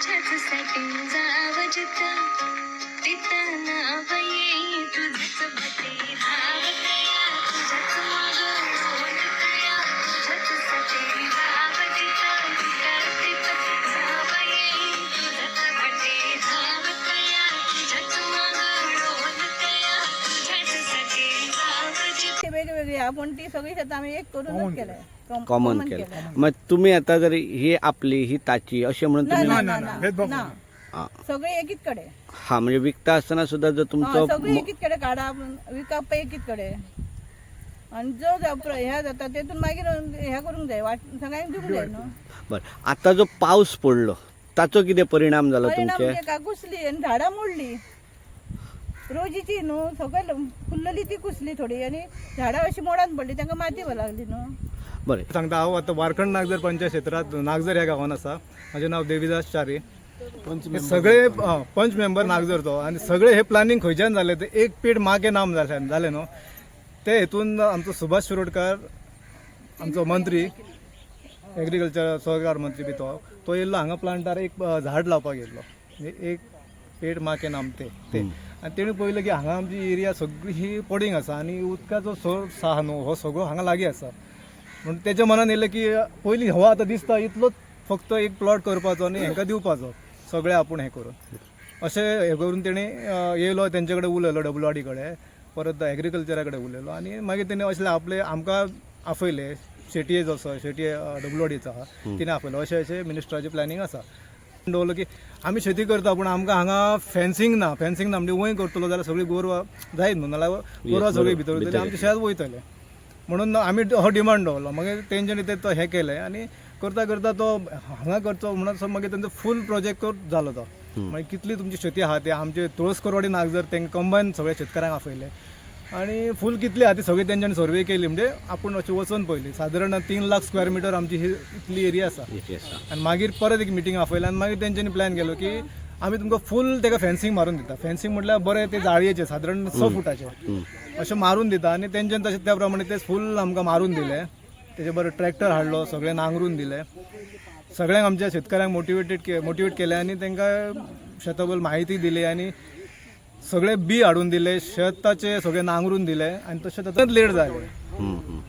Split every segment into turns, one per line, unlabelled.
तुझ्याच साठी जावजित तिथं नाव
वेगवेगळी आपण ती सगळी शेतं आम्ही एक करूनच केलंय. कॉम-
कॉमन केलं मग तुम्ही आता जर ही आपली ही ताची असे म्हणून
ना,
तुम्ही
ना, ना, ना, ना.
हा.
सगळे एकीच कडे
हा म्हणजे विकता असताना सुद्धा जर
हा,
तुमचं
सगळे
म-
एकीच कडे काढा विकाप एकीच कडे आणि जो जो प्र- ह्या जाता तेतून मागीर ह्या करूंक जाय वाट सगळ्यांक दिवंक जाय न्हू
बरं आता जो पाऊस पडलो ताचो किती परिणाम झाला
परिणाम
तुमचे
म्हणजे का कुसली आणि झाडां मोडली. रोजीची न्हू सगळं फुल्लली ती कुसली थोडी आणि झाडां अशी मोडान पडली तांकां माती व्हां लागली न्हू
बरं.
सांगता हांव आतां वारखंड नागजर पंचायत क्षेत्रात नागजर ह्या गांवांत आसा म्हजें नांव देविदास चारे. हे सगळे पंच मेंबर नागजर तो आनी सगळे हे प्लॅनिंग खंयच्यान जालें ते एक पीठ मागे नाम जालें जालें न्हू ते हेतून आमचो सुभाष शिरोडकार आमचो मंत्री एग्रीकल्चर सहकार मंत्री बी तो. तो येयल्लो हांगा प्लांटार एक अं, झाड लावपाक येयल्लो म्हणजे एक पेड माके नाम ते ते. आनी तेणी पळयलें की हांगा आमची एरिया सगळी ही पडींग आसा आनी उदकाचो सोर्स आहा न्हू हो सगळो हांगा लागीं आसा. म्हणून तेच्या मनान येयलें की पयलीं हो आतां दिसता इतलोच फक्त एक प्लॉट करपाचो आनी हांकां दिवपाचो सगळें आपूण हें करून. अशें हें करून तेणी येयलो तेंचे कडेन उलयलो डब्ल्यू आर डी कडेन परत एग्रीकल्चरा कडेन उलयलो. आनी मागीर तेणी अशें आपले आमकां आपयले शेटये जो आसा शेटये डब्ल्यू आर डीचो आहा तिणें आपयलो अशें अशें मिनिस्टराचें प्लॅनिंग आसा. दवरलो की आमी शेती करता पूण आमकां हांगा फेन्सिंग ना फेन्सिंग ना म्हणजे वंय करतलो जाल्यार सगळीं गोरवां जायत न्हू नाल्यार गोरवां सगळीं भितर वयतली आमचें शेत वयतलें. म्हणून आमी हो डिमांड दवरलो. मागीर तेंच्यांनी ते तो हें केलें आनी करता करता तो हांगा करचो म्हणून मागीर तेंचो फूल प्रोजेक्ट जालो तो. मागीर कितली तुमची शेती आहा ते आमचे तुळसकरवाडी नागजर तेंकां कंबायन सगळ्या शेतकारांक आपयले आनी फूल कितली आहा ती सगळी तेंच्यांनी सर्वे केली. म्हणजे आपूण अशी वचून पयली सादारण तीन लाख स्क्वेअर मिटर आमची ही इतली एरिया आसा. आनी मागीर परत एक मिटींग आपयली आनी मागीर तेंच्यांनी प्लॅन केलो की आमी तुमकां फूल तेका फेन्सिंग मारून दिता. फेन्सिंग म्हटल्यार बरें ते जाळयेचे सादारण स फुटाचे. अशें मारून दिता आनी तेंच्यांनी तशें त्या प्रमाणे ते फूल आमकां मारून दिले. तेचे बरें ट्रॅक्टर हाडलो सगळे नांगरून दिले. सगळ्यांक आमच्या शेतकऱ्यांक मोटिवेटेड के मोटिवेट केले आनी तांकां शेताबद्दल म्हायती दिली आनी सगळे बी हाडून दिले शेताचे सगळे नांगरून दिले आनी तशें तातूंत लेट
हम्म.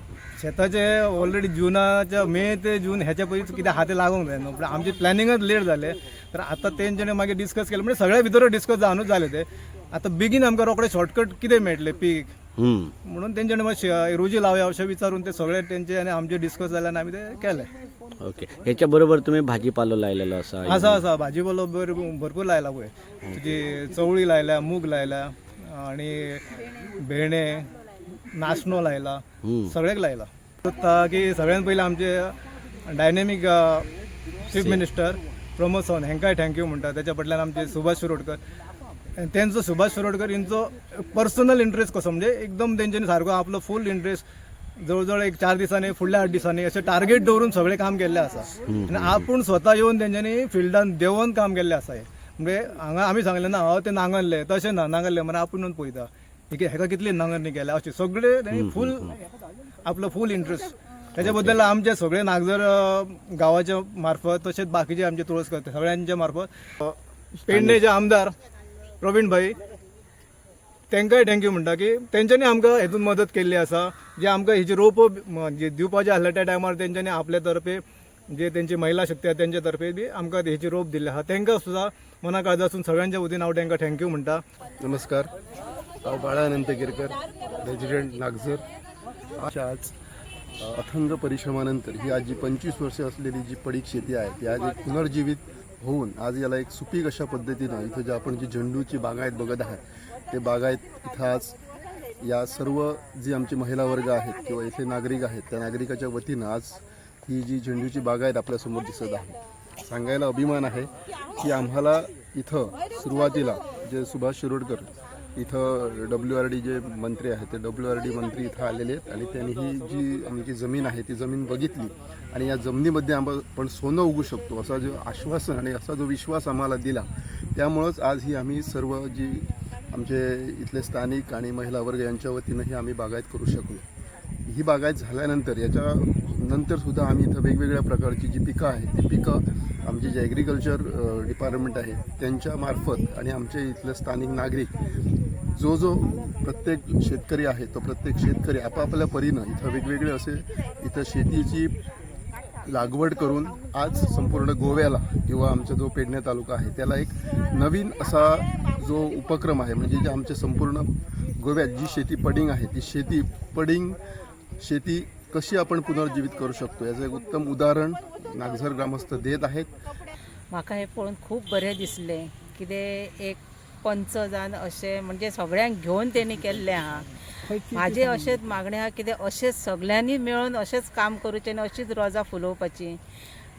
शेताचे ऑलरेडी जुनाच्या मे ते जून ह्याच्या पयलींच कितें हाती लागूंक जाय न्हू पण आमचे प्लॅनिंगच लेट जाले तर आतां तेंच्यांनी मागीर डिस्कस केलें. म्हणजे सगळ्या भितर डिस्कस जावनूच जाले ते. आतां बेगीन आमकां रोखडे शॉर्टकट कितें मेळटले पीक. म्हणून तेंच्यांनी मातशें रोजी लावया अशें विचारून ते सगळे तेंचे आनी आमचे डिस्कस जाले आनी आमी ते केले
ओके ह्याच्या बरोबर तुम्ही भाजीपालो लायलेलो असा
आसा आसा भाजी पालो भर भरपूर लायला पळय तुजी चवळी लायल्या मूग लायल्या आनी भेणे नाशनो लायला
हम्म.
सगळ्याक लायला. की सगळ्यात पयलीं आमचे dynamic chief minister Pramod Sawant हेंकाय thank you म्हणटा तेच्या फाटल्यान आमचे सुभाष शिरोडकर तेंचो सुभाष शिरोडकर हेंचो पर्सनल इंट्रस्ट कसो? म्हणजे एकदम तेंच्यांनी सारको आपलो फूल इंट्रस्ट जवळ एक चार दिसांनी फुडल्या आठ दिसांनी अशें टार्गेट दवरून सगळें काम केल्लें आसा आनी आपूण स्वता येवन तेंच्यांनी फिल्डान देंवोन काम केल्लें आसा हें म्हणजे हांगा आमी सांगलें ना हांव तें नांगरलें. तशें ना नांगरलें. म्हण आपूण पळयता ही हेका कितली नांगरणी केल्या? अशें सगळे तेणी फूल आपलो फूल इंट्रस्ट त्याच्या बद्दल आमचे सगळे नागजर गावाच्या मार्फत तसेच बाकीचे आमचे तुळसकर सगळ्यांच्या मार्फत. पेडणेचे आमदार प्रवीण भाई तांकांय थँक्यू म्हणटा की तेंच्यांनी आमकां हेतून मदत केल्ली आसा. जे आमकां हेची रोप म्हणजे जे दिवपाचे आसले त्या टायमार तेंच्यांनी आपल्या तर्फे जे तेंची महिला शक्ती आहा तेंच्या तर्फे बी आमकां हेची रोप दिल्ले आहा तेंकां सुद्दां मना काळजासून सगळ्यांच्या वतीन हांव तेंकां थँक्यू म्हणटा.
नमस्कार. हांव बाळा अनंत गिरकर रेजिडेंट नागझर. आज आज अथंग परिश्रमानंतर ही आज जी पंचवीस वर्ष असलेली जी पडीक शेती आहे ती आज एक पुनर्जीवित होऊन आज याला एक सुपीक अशा पद्धतीनं इथं जे आपण जी झेंडूची बागायत बघत आहात ते बागायत इथं आज या सर्व जी आमची महिला वर्ग आहेत किंवा इथले नागरिक आहेत त्या नागरिकाच्या वतीनं आज ही जी झेंडूची बागायत आपल्यासमोर दिसत आहे. सांगायला अभिमान आहे की आम्हाला इथं सुरुवातीला जे सुभाष शिरोडकर इथं डब्ल्यू आर डी जे मंत्री आहेत ते डब्ल्यू आर डी मंत्री इथं आलेले आहेत आणि त्यांनी ही जी आमची जमीन आहे ती जमीन बघितली आणि या जमिनीमध्ये आम्ही पण सोनं उगू शकतो असा जो आश्वासन आणि असा जो विश्वास आम्हाला दिला त्यामुळंच आज ही आम्ही सर्व जी आमचे इथले स्थानिक आणि महिला वर्ग यांच्या वतीनं ही आम्ही बागायत करू शकलो. ही बागायत झाल्यानंतर याच्या नंतरसुद्धा आम्ही इथं वेगवेगळ्या प्रकारची जी पिकं आहेत ती पिकं आमचे जे ॲग्रिकल्चर डिपार्टमेंट आहे त्यांच्यामार्फत आणि आमचे इथले स्थानिक नागरिक जो जो प्रत्येक शेतकरी आहे तो प्रत्येक शेतकरी आपापल्या परीनं इथं वेगवेगळे असे इथं शेतीची लागवड करून आज संपूर्ण गोव्याला किंवा आमचा जो पेडणे तालुका आहे त्याला एक नवीन असा जो उपक्रम आहे म्हणजे जे आमच्या संपूर्ण गोव्यात जी शेती पडिंग आहे ती शेती पडिंग शेती कशी आपण पुनर्जीवित करू शकतो याचं एक उत्तम उदाहरण नागझर ग्रामस्थ देत आहेत.
म्हाका हे पळून खूप बरें दिसलें कितें एक पंच जावन अशें म्हणजे सगळ्यांक घेवन तेणी केल्लें आहा म्हाजे अशेंच मागणें आहा कितें अशेंच सगळ्यांनी मेळून अशेंच काम करूचें आनी अशीच रोजां फुलोवपाची.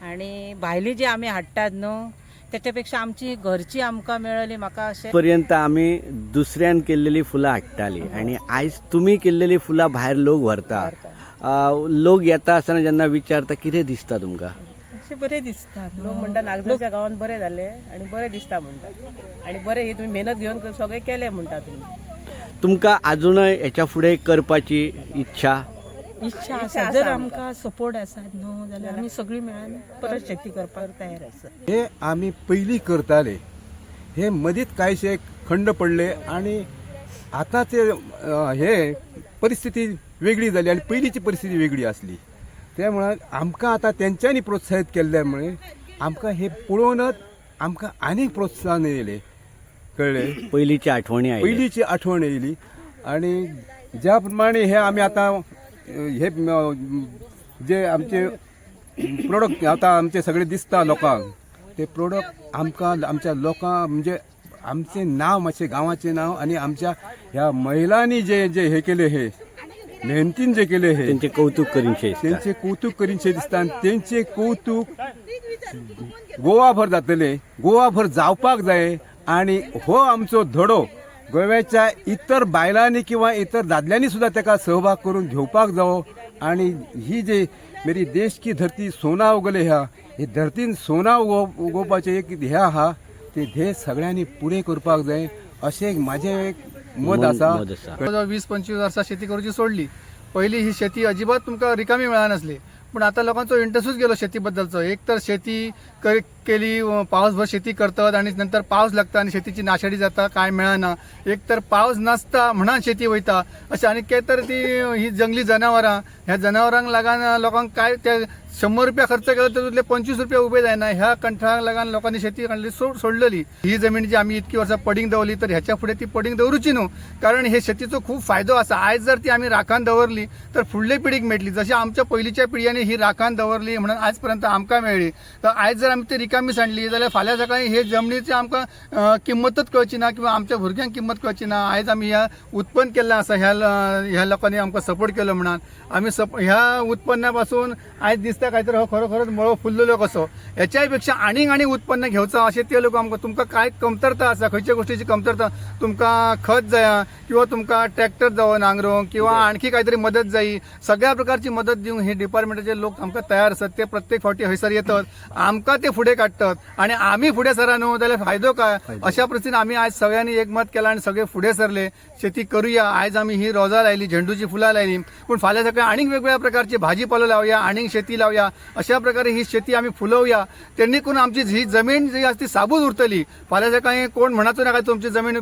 आनी भायलीं जी आमी हाडटात न्हू त्याच्या पेक्षा आमची घरची आमकां मेळली म्हाका अशें
पर्यंत आम्ही दुसऱ्यान केल्लेली फुलां हाडटाली. आणि आयज तुम्ही केल्लेली फुलां भायर लोक व्हरता. लोक येता आसतना जेन्ना विचारता कितें दिसता तुमकां?
अशें बरें दिसता लोक म्हणटा नागदाच्या गांवांत बरें जालें आनी बरें दिसता म्हणटा आनी बरें ही तुमी मेहनत घेवन सगळें केलें म्हणटा तुमी
तुमकां अजूनय हेच्या फुडें करपाची इच्छा?
इच्छा आसा जर आमकां सपोर्ट आसात न्हू जाल्यार आमी सगळीं मेळून परत शेती करपाक तयार आसा
हे आम्ही पहिली करताले. हे मदीत कांयशे खंड पडले आणि आतांचे हे परिस्थिती वेगळी जाली आणि पहिलीची परिस्थिती वेगळी असली. त्यामुळे आमकां आता त्यांच्यानी प्रोत्साहित केल्ल्यामुळे आमकां हे पळोवनच आमकां आनीक प्रोत्साहन येयलें. कळ्ळें
पयलींची आठवणी
पहिलीची आठवण येयली. आणि ज्या प्रमाणे हे आम्ही आता हे जे आमचे प्रोडक्ट आता आमचे सगळे दिसता लोकांक ते प्रोडक्ट आमकां आमच्या लोकांक म्हणजे आमचे नाव मातशे गांवाचें नाव आणि आमच्या ह्या महिलांनी जे जे हे केले हे मेहनतीन जे केले हे
त्यांचे कौतुक करीनशे दिसता.
त्यांचे कौतुक करीनशे दिसता आणि त्यांचे कौतुक गोवाभर जातले गोवाभर जावपाक जाय आणि हो आमचो धडो गोव्याच्या इतर बायलांनी किंवा इतर दादल्यांनी सुद्धा त्याका सहभाग करून घेवपाक जावो. आणि ही जे मेरी देश की धरती सोना उगले ह्या हे धरतीन सोना उगो उगोवपाचे एक हे आहा ते ध्येय सगळ्यांनी पुरे करपाक जाय. अशें एक माझे एक मत आसा.
जवळजवळ वीस पंचवीस वर्सां शेती करूची सोडली. पहिली ही शेती अजिबात तुमकां रिकामी मेळनासली पूण आतां लोकांचो इंट्रस्टूच गेलो शेती बद्दलचो एक तर शेती केली पावसभर शेती करतात आणि नंतर पावस लागता आणि शेतीची नाशाडी जाता काय मेळना. एक तर पावस नासता म्हणा शेती वयता अशें आनी काय तर ती ही जंगली जनावरां. ह्या जनावरांक लागून लोकांक काय ते शंबर रुपया खर्च केलो तातूंतले पंचवीस रुपया उबे जायना. ह्या कंठाक लागून लोकांनी शेती काढली सोड सोडलेली. ही जमीन जी आमी इतकी वर्सां पडींग दवरली तर ह्याच्या फुडें ती पडींग दवरूची न्हू कारण हे शेतीचो खूब फायदो आसा आयज जर ती आमी राखान दवरली तर फुडले पिढीक मेळटली जशी आमच्या पयलींच्या पिढयांनी ही राखान दवरली म्हणून आजपर्यंत आमकां मेळ्ळी तर आयज जर आमी ती रिकामी सांडली जाल्यार फाल्यां सकाळी हे जमनीची आमकां किंमतच कळची ना किंवा आमच्या भुरग्यांक किंमत कळची ना. आयज आमी ह्या उत्पन्न केल्लें आसा ह्या ह्या लोकांनी आमकां सपोर्ट केलो म्हणून. आमी सप ह्या उत्पन्ना पासून आयज दिसता काय तर हो खरो खरोच मळो फुल्ललो कसो. हेच्यायपेक्षा आनीक उत्पन्न घेवचा अशें ते लोक आमकां तुमकां काय कमतरता आसा खंयच्या गोष्टीची कमतरता? तुमकां खत जाया किंवा तुमकां ट्रॅक्टर जावो नांगरूंक किंवा आणखी काहीतरी मदत जायी सगळ्या प्रकारची मदत दिवंक हे डिपार्टमेंटाचे लोक आमकां तयार आसात ते प्रत्येक फावटी हयसर येतात. आमकां ते फुडें काडटात आणि आमी फुडें सरा न्हू जाल्यार फायदो काय? अशा परिस्थितीन आमी आयज सगळ्यांनी एकमत केला आणि सगळे फुडें सरले. शेती करूया. आयज आमी ही रोजां लायली झेंडूची फुलां लायली. पूण फाल्यां सकाळी आनीक वेगवेगळ्या प्रकारची भाजीपाला लावया आनीक शेती लावया. अशा प्रकारे ही शेती आमी फुलवूया. त्यांनी करून आमची ही जमीन जी आसा ती साबूत उरतली. फाल्यां काही कोण म्हणचो नाका तुमची जमीन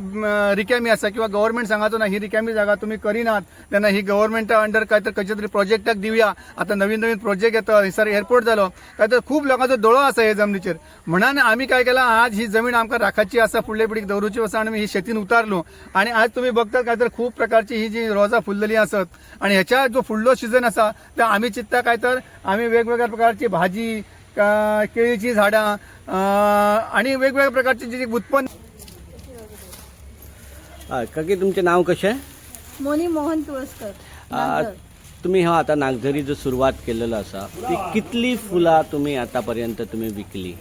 रिकामी आसा किंवा गव्हर्नमेंट सांगाचो ना ही रिकामी जागा तुम्ही करिनात तेन्ना ही गव्हर्नमेंटा अंडर काय तर खंयच्या तरी प्रोजेक्टाक दिवया आता नवीन नवीन प्रोजेक्ट येता. हयसर एअरपोर्ट जालो काय तर खूप लोकांचो दोळो आसा हे जमनीचेर. म्हणान आमी काय केला आज ही जमीन आमकां राखाची आसा फुडले पिडीक दवरूची आसा आनी ही शेतीन उतारलो. आणि आज तुम्ही बघतात काय तर खूप प्रकारची ही जी रोजां फुललेली आसत आणि ह्याच्या जो फुडलो सीझन आसा तो आमी चिंतता काय तर आमी वेगवेगळ्या प्रकारची भाजी केळीची झाडां आणि वेगवेगळ्या प्रकारची जी उत्पन्न
हय, काकी तुमचें नाव कशें
मोनी मोहन तुळसकर
तुम्ही हो आता नागझरी जो सुरवात केलेलो आसा ती कितली फुलां तुम्ही आतापर्यंत तुम्ही विकली?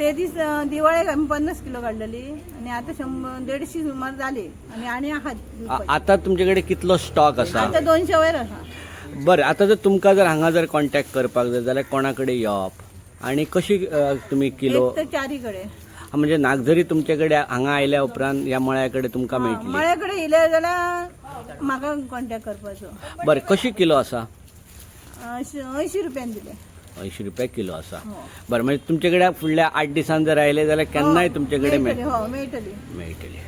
ते दीस दिवाळेक आमी पन्नास किलो काडलेली आणि आता शंभर देडशी सुमार जाली आणि आणि आहात
आता तुमचे कितलो स्टॉक आसा
आता दोनशे वयर आसा
बरं आता जर तुमकां जर हांगा जर कॉन्टॅक्ट करपाक जाय जाल्यार कोणा कडेन येवप? आणि कशी अ, तुम्ही किलो?
चारी कडे
हा, म्हणजे नागझरी तुमचे कडेन हांगा आयल्या उपरांत ह्या मळ्या कडेन तुमकां मेळटली?
मळ्याकडे येयले जाल्यार म्हाका कॉन्टॅक्ट करपाचो.
बरें कशी किलो आसा
अंयशीं रुपयान दिले.
अंयशीं रुपया किलो आसा बरं म्हणजे तुमचे कडेन फुडल्या आठ दिसान जर आयले जाल्यार केन्नाय तुमचे कडेन
मेळटली
मेळ
हो मेळटली
मेळटली